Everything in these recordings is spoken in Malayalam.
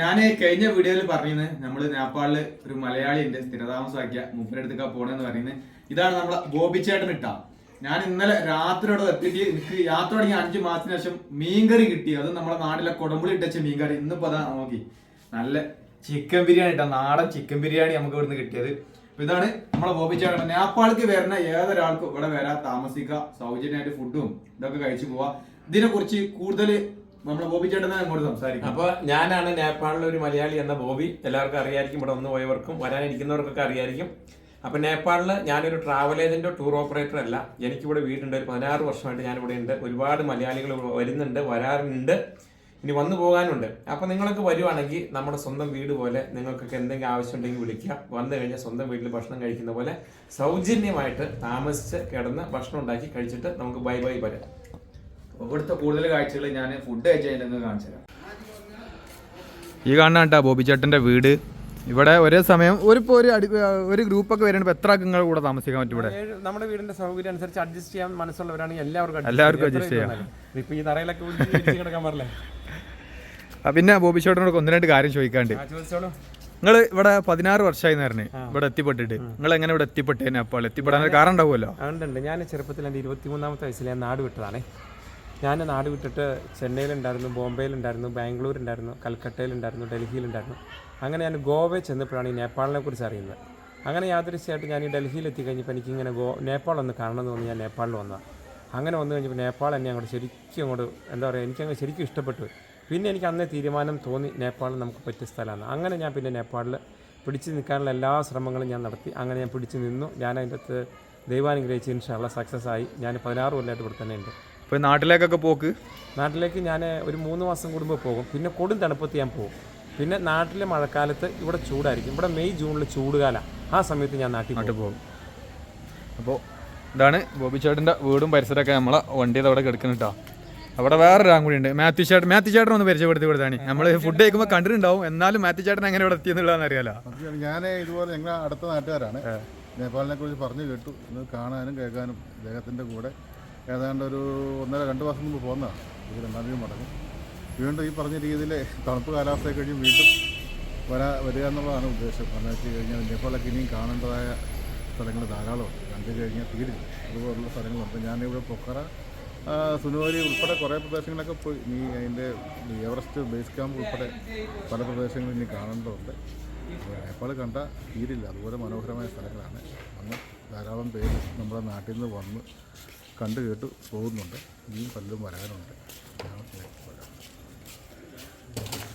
ഞാൻ കഴിഞ്ഞ വീഡിയോയിൽ പറയുന്നത് നമ്മൾ നേപ്പാളിൽ ഒരു മലയാളി ഉണ്ട് സ്ഥിരതാമസമാക്കിയ മൂപ്പരടുത്തേക്കാ പോണെന്ന് പറയുന്നത് ഇതാണ് നമ്മളെ ബോബിച്ചേട്ടൻ ഇട്ട. ഞാൻ ഇന്നലെ രാത്രിയോടെ എത്തിയിട്ട് എനിക്ക് യാത്ര തുടങ്ങി അഞ്ചു മാസത്തിന് ശേഷം മീൻകറി കിട്ടി. അത് നമ്മളെ നാട്ടിലെ കൊടമ്പുളി ഇട്ടച്ച മീൻകറി. ഇന്നിപ്പോ അതാ നോക്കി. നല്ല ചിക്കൻ ബിരിയാണി ഇട്ടാ നാടൻ ചിക്കൻ ബിരിയാണി നമുക്ക് ഇവിടുന്ന് കിട്ടിയത്. ഇതാണ് നമ്മളെ ബോബിച്ചേട്ടൻ നേപ്പാൾക്ക് വരുന്ന ഏതൊരാൾക്കും ഇവിടെ വരാൻ താമസിക്കുക സൗജന്യമായിട്ട് ഫുഡും ഇതൊക്കെ കഴിച്ചു പോവാ. ഇതിനെ കുറിച്ച് കൂടുതൽ ബോബി ബോബിച്ചേട്ടനെ അങ്ങോട്ട് സംസാരിക്കാം. അപ്പൊ ഞാനാണ് നേപ്പാളിലെ ഒരു മലയാളി എന്ന ബോബി. എല്ലാവർക്കും അറിയായിരിക്കും ഇവിടെ വന്നു പോയവർക്കും വരാനിരിക്കുന്നവർക്കൊക്കെ അറിയായിരിക്കും. അപ്പൊ നേപ്പാളിൽ ഞാനൊരു ട്രാവൽ ഏജന്റോ ടൂർ ഓപ്പറേറ്റർ അല്ല. എനിക്കിവിടെ വീടുണ്ട് ഒരു പതിനാറ് വർഷമായിട്ട് ഇവിടെ ഉണ്ട്. ഒരുപാട് മലയാളികൾ വരുന്നുണ്ട് വരാറുണ്ട്. ഇനി വന്നു പോകാനുണ്ട്. അപ്പൊ നിങ്ങൾക്ക് വരുവാണെങ്കിൽ നമ്മുടെ സ്വന്തം വീട് പോലെ നിങ്ങൾക്കൊക്കെ എന്തെങ്കിലും ആവശ്യമുണ്ടെങ്കിൽ വിളിക്കുക വന്നു കഴിഞ്ഞാൽ സ്വന്തം വീട്ടിൽ ഭക്ഷണം കഴിക്കുന്ന പോലെ സൗജന്യമായിട്ട് താമസിച്ച് കിടന്ന് ഭക്ഷണം ഉണ്ടാക്കി കഴിച്ചിട്ട് നമുക്ക് ബൈ ബൈ വരാം. ഇവിടുത്തെ കൂടുതൽ കാഴ്ചകൾ ഞാൻ ഫുഡ് കഴിച്ചതിന്റെ കാണിച്ചു തരാം. ഈ കാണുന്ന കേട്ടോ ബോബി ചേട്ടന്റെ വീട്. ഇവിടെ ഒരേ സമയം ഒരു ഇപ്പോൾ ഒരു അടി ഒരു ഗ്രൂപ്പൊക്കെ വരുമ്പോൾ എത്ര അംഗങ്ങൾ കൂടെ താമസിക്കാൻ പറ്റും ഇവിടെ? നമ്മുടെ വീടിന്റെ സൗകര്യം അനുസരിച്ച് അഡ്ജസ്റ്റ് ചെയ്യാൻ മനസ്സുള്ളവരാണെങ്കിൽ എല്ലാവർക്കും എല്ലാവർക്കും അഡ്ജസ്റ്റ് ചെയ്യാം. ഇപ്പോൾ ഇപ്പൊ ഈ തറയിലൊക്കെ കിടക്കാൻ പറഞ്ഞില്ലേ ആ, പിന്നെ ബോബി ചേട്ടനോട് ഒന്ന് രണ്ട് കാര്യം ചോദിക്കാണ്ട്. നിങ്ങൾ ഇവിടെ പതിനാറ് വർഷമായി നേരനെ ഇവിടെ എത്തിപ്പെട്ടിട്ട്. നിങ്ങൾ എങ്ങനെ ഇവിടെ എത്തിപ്പെട്ടേ അപ്പോൾ? എത്തിപ്പെടാൻ ഒരു കാരണം ഉണ്ടാവുമല്ലോ. ഉണ്ട്. ഞാൻ ചെറുപ്പത്തിൽ എന്റെ ഇരുപത്തിമൂന്നാമത്തെ വയസ്സിൽ ഞാൻ നാട് വിട്ടതാണേ. ഞാൻ നാട് വിട്ടിട്ട് ചെന്നൈയിലുണ്ടായിരുന്നു ബോംബെയിലുണ്ടായിരുന്നു ബാംഗ്ലൂരുണ്ടായിരുന്നു കൽക്കട്ടയിലുണ്ടായിരുന്നു ഡൽഹിയിലുണ്ടായിരുന്നു. അങ്ങനെ ഞാൻ ഗോവയിൽ ചെന്നപ്പോഴാണ് ഈ നേപ്പാളിനെ കുറിച്ച് അറിയുന്നത്. അങ്ങനെ യാദൃശ്യമായിട്ട് ഞാൻ ഈ ഡൽഹിയിൽ എത്തിക്കഴിഞ്ഞപ്പോൾ എനിക്കിങ്ങനെ ഗോ നേപ്പാൾ ഒന്ന് കാണണമെന്ന് തോന്നി ഞാൻ നേപ്പാളിൽ വന്നതാണ് അങ്ങനെ വന്നു കഴിഞ്ഞപ്പോൾ നേപ്പാൾ എന്നെ അങ്ങോട്ട് ശരിക്കും അങ്ങോട്ട് എന്താ പറയുക എനിക്കങ്ങ് ശരിക്കും ഇഷ്ടപ്പെട്ടു. പിന്നെ എനിക്ക് അന്നേ തീരുമാനം തോന്നി നേപ്പാൾ നമുക്ക് പറ്റിയ സ്ഥലമാണ്. അങ്ങനെ ഞാൻ പിന്നെ നേപ്പാളിൽ പിടിച്ചു നിൽക്കാനുള്ള എല്ലാ ശ്രമങ്ങളും ഞാൻ നടത്തി. അങ്ങനെ ഞാൻ പിടിച്ചു നിന്നു. ഞാൻ അതിന്റെ അകത്ത് ദൈവാനുഗ്രഹിച്ച് ഇൻഷാള്ള സക്സസ് ആയി ഞാൻ പതിനാറ് കൊല്ലമായിട്ട് ഇവിടെ തന്നെ ഉണ്ട് ഇപ്പൊ നാട്ടിലേക്കൊക്കെ പോക്ക്? നാട്ടിലേക്ക് ഞാൻ ഒരു മൂന്ന് മാസം കൂടുമ്പോൾ പോകും. പിന്നെ കൊടും തണുപ്പത്ത് ഞാൻ പോകും. പിന്നെ നാട്ടിലെ മഴക്കാലത്ത് ഇവിടെ ചൂടായിരിക്കും. ഇവിടെ മെയ് ജൂണിൽ ചൂടുകാലം ആ സമയത്ത് ഞാൻ നാട്ടിൽ നാട്ടിൽ പോകും. അപ്പോൾ ഇതാണ് ബോബി ചേട്ടന്റെ വീടും പരിസരമൊക്കെ നമ്മളെ വണ്ടി അവിടെ കിടക്കുന്നു കേട്ടോ. അവിടെ വേറെ വേറൊരാളും കൂടി ഉണ്ട്. മാത്യു ചേട്ടൻ മാത്യു ചേട്ടൻ ഒന്ന് പരിചയപ്പെടുത്തി കൊടുത്താണ്. നമ്മൾ ഫുഡ് കഴിക്കുമ്പോൾ കണ്ടിട്ടുണ്ടാവും. എന്നാലും മാത്യു ചേട്ടൻ എങ്ങനെ ഇവിടെ എത്തിയെന്നുള്ളതെന്ന് അറിയാലോ. ഞാൻ ഇതുപോലെ ഞങ്ങൾ അടുത്ത നാട്ടുകാരാണ്. നേപ്പാളിനെ കുറിച്ച് പറഞ്ഞു കേട്ടു. ഇത് കാണാനും കേൾക്കാനും അദ്ദേഹത്തിന്റെ കൂടെ. ഏതാണ്ട് ഒരു ഒന്നര രണ്ട് മാസം മുമ്പ് പോകുന്നതാണ് ഇത് രണ്ടാം മടങ്ങും വീണ്ടും ഈ പറഞ്ഞ രീതിയിൽ തണുപ്പ് കാലാവസ്ഥ കഴിഞ്ഞ് വീണ്ടും വരാ വരിക എന്നുള്ളതാണ് ഉദ്ദേശം. കാരണം വെച്ച് കഴിഞ്ഞാൽ നേപ്പാളൊക്കെ ഇനിയും കാണേണ്ടതായ സ്ഥലങ്ങൾ ധാരാളമുണ്ട് കണ്ടു കഴിഞ്ഞാൽ തീരില്ല. അതുപോലുള്ള സ്ഥലങ്ങളുണ്ട്. ഞാനിവിടെ പൊക്കറ സുനുവരി ഉൾപ്പെടെ കുറേ പ്രദേശങ്ങളൊക്കെ പോയി. ഇനി അതിന്റെ എവറസ്റ്റ് ബേസ് ക്യാമ്പ് ഉൾപ്പെടെ പല പ്രദേശങ്ങളും ഇനി കാണേണ്ടതുണ്ട്. നേപ്പാൾ കണ്ട തീരില്ല. അതുപോലെ മനോഹരമായ സ്ഥലങ്ങളാണ്. അന്ന് ധാരാളം പേര് നമ്മുടെ നാട്ടിൽ നിന്ന് വന്ന് കണ്ടു കേട്ട് പോകുന്നുണ്ട്. ഇനിയും പലരും വരാനുണ്ട്.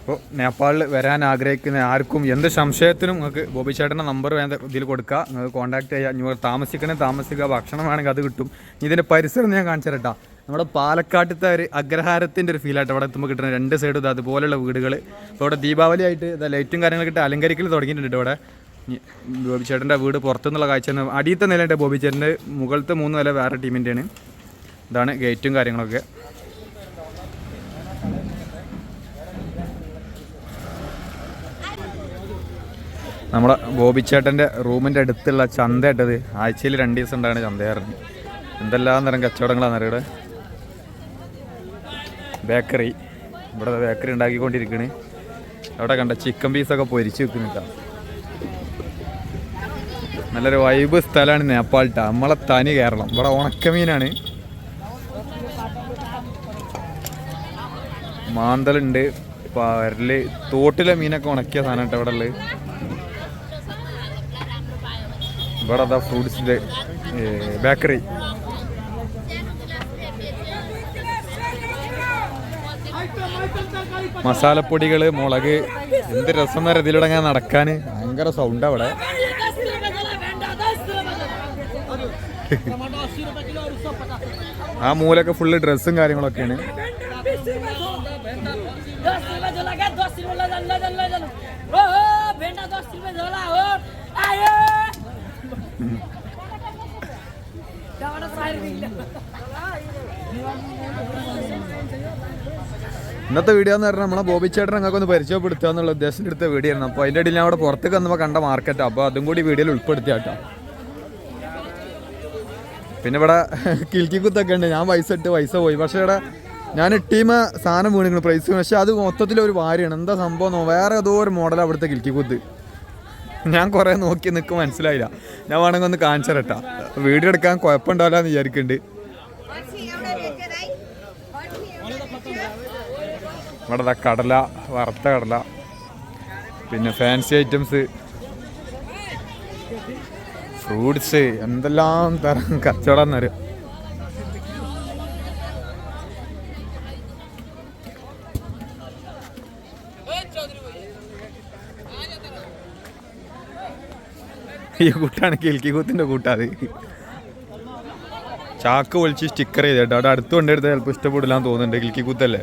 അപ്പോൾ നേപ്പാളിൽ വരാൻ ആഗ്രഹിക്കുന്ന ആർക്കും എന്ത് സംശയത്തിനും നിങ്ങൾക്ക് ബോബി ചേട്ടന്റെ നമ്പർ വേണ്ട ഇതിൽ കൊടുക്കുക നിങ്ങൾക്ക് കോൺടാക്ട് ചെയ്യുക നിങ്ങൾ താമസിക്കണേ താമസിക്കുക. ഭക്ഷണം വേണമെങ്കിൽ അത് കിട്ടും. ഇതിന്റെ പരിസരം ഞാൻ കാണിച്ചു തരട്ടാ നമ്മുടെ പാലക്കാട്ടത്തെ ഒരു അഗ്രഹാരത്തിന്റെ ഒരു ഫീലായിട്ട് അവിടെ എത്തുമ്പോൾ കിട്ടുന്ന രണ്ട് സൈഡും അതുപോലെയുള്ള വീടുകൾ ഇപ്പോൾ ഇവിടെ ദീപാവലി ആയിട്ട് ലൈറ്റും കാര്യങ്ങളൊക്കെ ഇട്ട് അലങ്കരിക്കൽ തുടങ്ങിയിട്ടുണ്ട് ഇവിടെ. ബോബി ചേട്ടന്റെ വീട് പുറത്തുനിന്നുള്ള കാഴ്ച അടിയത്തെ നിലയുണ്ട് ബോബി ചേട്ടന്റെ മുകളിലത്തെ മൂന്ന് നില വേറെ ടീമിന്റെയാണ്. ഇതാണ് ഗേറ്റും കാര്യങ്ങളൊക്കെ. നമ്മളെ ബോബിച്ചേട്ടന്റെ റൂമിന്റെ അടുത്തുള്ള ചന്ത ഇട്ടത് ആഴ്ചയിൽ രണ്ട് ദിവസം ഉണ്ടാണ് ചന്തയാറിന് എന്തെല്ലാം തരം കച്ചവടങ്ങളാണ് ഇവിടെ ബേക്കറി. ഇവിടെ ബേക്കറി ഉണ്ടാക്കിക്കൊണ്ടിരിക്കണ്. അവിടെ കണ്ട ചിക്കൻ പീസൊക്കെ പൊരിച്ച് വെക്കുന്നില്ല നല്ലൊരു വൈബ് സ്ഥലമാണ് നേപ്പാൾട്ട നമ്മളെ തനി കേരളം. ഇവിടെ ഉണക്കമീനാണ്. മാന്തലുണ്ട്. പരൽ തോട്ടിലെ മീനൊക്കെ ഉണക്കിയ സാധനം കേട്ടോ ഇവിടെ ഉള്ളത്. ഇവിടെ അതാ ഫ്രൂട്ട്സിന്റെ ബേക്കറി മസാലപ്പൊടികൾ മുളക്. എന്ത് രസം വരെ ഇതിലൂടെ അങ്ങനെ ഭയങ്കര സൗണ്ട് അവിടെ ആ മൂലൊക്കെ ഫുള്ള് ഡ്രസ്സും കാര്യങ്ങളൊക്കെയാണ്. ഇന്നത്തെ വീഡിയോ എന്ന് പറഞ്ഞാൽ നമ്മളെ ബോബി ചേട്ടൻ ഞങ്ങൾക്ക് ഒന്ന് പരിചയപ്പെടുത്തുക എന്നുള്ള ഉദ്ദേശത്തിൽ എടുത്ത വീഡിയോ ആയിരുന്നു. അപ്പോൾ അതിന്റെ ഇടയിൽ ഞാൻ അവിടെ പുറത്തേക്ക് വന്നപ്പോൾ കണ്ട മാർക്കറ്റാണ് അപ്പോൾ അതും കൂടി വീഡിയോയിൽ ഉൾപ്പെടുത്തിയാട്ടോ. പിന്നെ ഇവിടെ കിൽക്കി കുത്തൊക്കെ ഉണ്ട്. ഞാൻ പൈസ ഇട്ട് പൈസ പോയി. പക്ഷേ ഇവിടെ ഞാൻ ഇട്ടീമ സാധനം വീണിക്കണം പ്രൈസ് പക്ഷെ അത് മൊത്തത്തിൽ ഒരു വാരിയാണ്. എന്താ സംഭവം വേറെ ഏതോ ഒരു മോഡൽ അവിടുത്തെ കിൽക്കി കുത്ത്. ഞാൻ കുറേ നോക്കി നിൽക്ക് മനസ്സിലായില്ല. ഞാൻ വേണമെങ്കിൽ ഒന്ന് കാണിച്ചു തരട്ടാ വീഡിയോ എടുക്കാൻ കുഴപ്പമുണ്ടാവില്ല എന്ന് വിചാരിക്കുന്നുണ്ട് ഇവിടെ കടല വറുത്ത കടല പിന്നെ ഫാൻസി ഐറ്റംസ് ഫ്രൂട്ട്സ് എന്തെല്ലാം തരം കച്ചവടം എന്നറിയാം ഈ കൂട്ടാണ് കിൽക്കി കൂത്തിന്റെ കൂട്ടാത് ചാക്ക് പൊളിച്ച് സ്റ്റിക്കർ ചെയ്ത് കേട്ടോ അവിടെ അടുത്ത് കൊണ്ടെടുത്ത് ചിലപ്പോൾ ഇഷ്ടപ്പെടില്ലാന്ന് തോന്നുന്നുണ്ട് കിൽക്കി കൂത്തല്ലേ?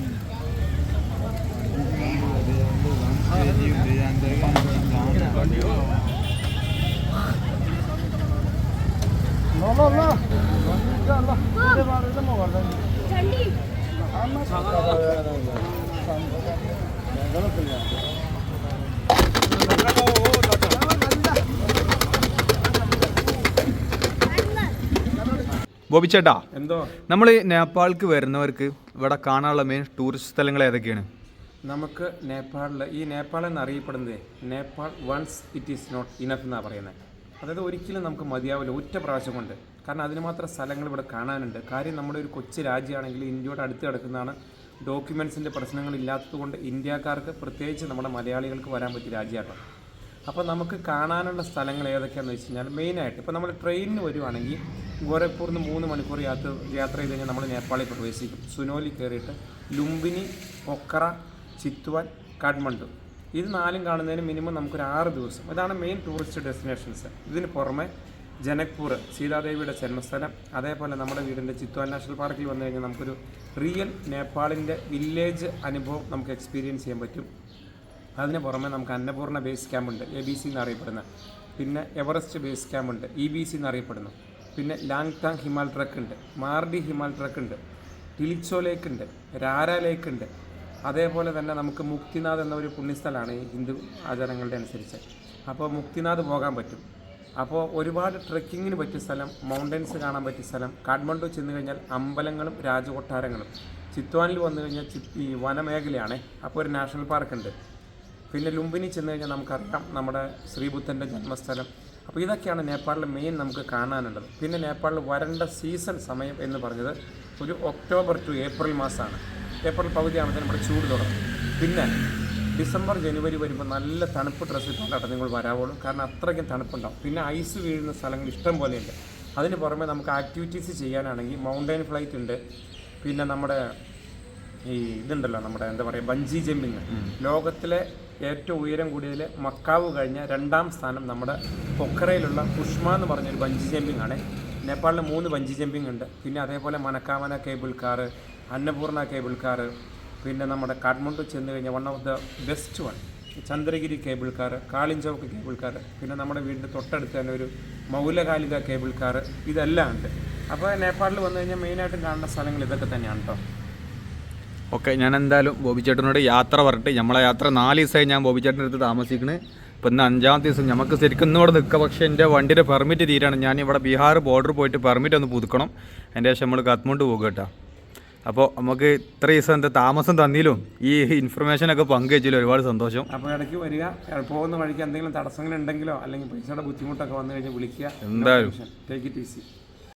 ചേട്ടാ എന്തോ? നമ്മൾ നേപ്പാൾക്ക് വരുന്നവർക്ക് ഇവിടെ കാണാനുള്ള മെയിൻ ടൂറിസ്റ്റ് സ്ഥലങ്ങൾ ഏതൊക്കെയാണ്? നമുക്ക് നേപ്പാളിൽ ഈ നേപ്പാൾ എന്ന് എന്നറിയപ്പെടുന്നത് Nepal once it is not enough എന്നാണ് പറയുന്നത്. അതായത് ഒരിക്കലും നമുക്ക് മതിയാവില്ല ഒറ്റ പ്രാവശ്യം കൊണ്ട്. കാരണം അതിന് മാത്രം സ്ഥലങ്ങൾ ഇവിടെ കാണാനുണ്ട്. കാര്യം നമ്മുടെ ഒരു കൊച്ചു രാജ്യമാണെങ്കിൽ ഇന്ത്യയോട് അടുത്ത് കിടക്കുന്നതാണ് ഡോക്യുമെൻസിന്റെ പ്രശ്നങ്ങളില്ലാത്തത് കൊണ്ട് ഇന്ത്യക്കാർക്ക് പ്രത്യേകിച്ച് നമ്മുടെ മലയാളികൾക്ക് വരാൻ പറ്റിയ രാജ്യമാട്ടോ. അപ്പോൾ നമുക്ക് കാണാനുള്ള സ്ഥലങ്ങൾ ഏതൊക്കെയാണെന്ന് വെച്ച് കഴിഞ്ഞാൽ മെയിനായിട്ട് ഇപ്പോൾ നമ്മൾ ട്രെയിനിന് വരുവാണെങ്കിൽ ഗോരഖ്പൂരിൽ നിന്ന് മൂന്ന് മണിക്കൂർ യാത്ര യാത്ര ചെയ്ത് കഴിഞ്ഞാൽ നമ്മൾ നേപ്പാളിൽ പ്രവേശിക്കും. സുനോലി കയറിയിട്ട് ലുംബിനി പൊക്കറ ചിത്വാൻ കാഠ്മണ്ഡു. ഇത് നാലും കാണുന്നതിന് മിനിമം നമുക്കൊരു ആറ് ദിവസം. ഇതാണ് മെയിൻ ടൂറിസ്റ്റ് ഡെസ്റ്റിനേഷൻസ് ഇതിന് പുറമെ ജനക്പൂർ സീതാദേവിയുടെ ജന്മസ്ഥലം അതേപോലെ നമ്മുടെ വീടിന്റെ ചിത്വാൻ നാഷണൽ പാർക്കിൽ വന്നു കഴിഞ്ഞാൽ നമുക്കൊരു റിയൽ നേപ്പാളിന്റെ വില്ലേജ് അനുഭവം നമുക്ക് എക്സ്പീരിയൻസ് ചെയ്യാൻ പറ്റും. അതിന് പുറമെ നമുക്ക് അന്നപൂർണ ബേസ് ക്യാമ്പ് ഉണ്ട് എ ബി സി എന്നറിയപ്പെടുന്ന. പിന്നെ എവറസ്റ്റ് ബേസ് ക്യാമ്പ് ഉണ്ട് ഇ ബി സി എന്നറിയപ്പെടുന്നു. പിന്നെ ലാങ്താങ് ഹിമാൽ ട്രക്ക് ഉണ്ട് മാർഡി ഹിമാൽ ട്രക്ക് ഉണ്ട് ടിലിച്ചോ ലേക്ക് ഉണ്ട് രാര ലേക്ക് ഉണ്ട്. അതേപോലെ തന്നെ നമുക്ക് മുക്തിനാഥ് എന്ന ഒരു പുണ്യസ്ഥലമാണ് ഹിന്ദു ആചാരങ്ങളുടെ അനുസരിച്ച്. അപ്പോൾ മുക്തിനാഥ് പോകാൻ പറ്റും. അപ്പോൾ ഒരുപാട് ട്രെക്കിങ്ങിന് പറ്റിയ സ്ഥലം മൗണ്ടൻസ് കാണാൻ പറ്റിയ സ്ഥലം കാഠ്മണ്ഡു ചെന്ന് കഴിഞ്ഞാൽ അമ്പലങ്ങളും രാജകൊട്ടാരങ്ങളും. ചിത്വാനിൽ വന്നു കഴിഞ്ഞാൽ ഈ വനമേഖലയാണ്. അപ്പോൾ ഒരു നാഷണൽ പാർക്ക് ഉണ്ട്. പിന്നെ ലുംബിനി ചെന്ന് കഴിഞ്ഞാൽ നമുക്കറിയാം നമ്മുടെ ശ്രീബുദ്ധന്റെ ജന്മസ്ഥലം. അപ്പോൾ ഇതൊക്കെയാണ് നേപ്പാളിൽ മെയിൻ നമുക്ക് കാണാനുള്ളത്. പിന്നെ നേപ്പാളിൽ വരണ്ട സീസൺ സമയം എന്ന് പറഞ്ഞത് ഒരു ഒക്ടോബർ ടു ഏപ്രിൽ മാസമാണ്. ഏപ്രിൽ പകുതി നമ്മുടെ ചൂട് തുടങ്ങും. പിന്നെ ഡിസംബർ ജനുവരി വരുമ്പോൾ നല്ല തണുപ്പ് ഡ്രസ്സ് ഇട്ടുകൊണ്ടാണ് നിങ്ങൾ വരാവുള്ളൂ കാരണം അത്രയ്ക്കും തണുപ്പുണ്ടാവും. പിന്നെ ഐസ് വീഴുന്ന സ്ഥലങ്ങൾ ഇഷ്ടം പോലെയുണ്ട്. അതിന് പുറമെ നമുക്ക് ആക്ടിവിറ്റീസ് ചെയ്യാനാണെങ്കിൽ മൗണ്ടൈൻ ഫ്ലൈറ്റ് ഉണ്ട്. പിന്നെ നമ്മുടെ ഈ ഇതുണ്ടല്ലോ നമ്മുടെ എന്താ പറയുക ബഞ്ചി ജമ്പിങ് ലോകത്തിലെ ഏറ്റവും ഉയരം കൂടിയതിൽ മക്കാവ് കഴിഞ്ഞ രണ്ടാം സ്ഥാനം നമ്മുടെ പൊക്കറയിലുള്ള പുഷ്മ എന്ന് പറഞ്ഞൊരു ബഞ്ചി ജമ്പിംഗ് ആണ്. നേപ്പാളിൽ മൂന്ന് ബഞ്ചി ജമ്പിംഗ് ഉണ്ട്. പിന്നെ അതേപോലെ Manakamana cable car Annapurna cable car പിന്നെ നമ്മുടെ കാഠ്മണ്ഡു ചെന്ന് കഴിഞ്ഞാൽ one of the best one Chandragiri cable car Kalinchok cable car പിന്നെ നമ്മുടെ വീടിന്റെ തൊട്ടടുത്ത് തന്നെ ഒരു മൗലകാലിക കേബിൾ കാർ ഇതെല്ലാം ഉണ്ട്. അപ്പോൾ നേപ്പാളിൽ വന്നു കഴിഞ്ഞാൽ മെയിനായിട്ടും കാണുന്ന സ്ഥലങ്ങൾ ഇതൊക്കെ തന്നെയാണ് കേട്ടോ ഓക്കെ ഞാൻ എന്തായാലും ബോബി ചേട്ടനോട് യാത്ര പറഞ്ഞിട്ട് നമ്മളെ യാത്ര നാല് ദിവസമായി ഞാൻ ബോബി ചേട്ടന്റെ അടുത്ത് താമസിക്കുന്നത് ഇപ്പം ഇന്ന് അഞ്ചാമത്തെ ദിവസം നമുക്ക് ശരിക്കും ഇവിടെ നിൽക്കുക പക്ഷേ എന്റെ വണ്ടിയുടെ പെർമിറ്റ് തീരാണ്. ഞാൻ ഇവിടെ ബീഹാർ ബോർഡർ പോയിട്ട് പെർമിറ്റ് ഒന്ന് പുതുക്കണം. അതിന്റെ ശേഷം നമ്മൾ കത്മണ്ട് പോകുക കേട്ടോ. അപ്പോൾ നമുക്ക് ഇത്ര ദിവസം എന്താ താമസം തന്നിലും ഈ ഇൻഫർമേഷനൊക്കെ പങ്കുവച്ചിലും ഒരുപാട് സന്തോഷം. അപ്പോൾ ഇടയ്ക്ക് വരിക പോകുന്ന വഴിക്ക് എന്തെങ്കിലും തടസ്സങ്ങളുണ്ടെങ്കിലോ അല്ലെങ്കിൽ പൈസയുടെ ബുദ്ധിമുട്ടൊക്കെ വന്നു കഴിഞ്ഞാൽ വിളിക്കുക. എന്തായാലും. Take it easy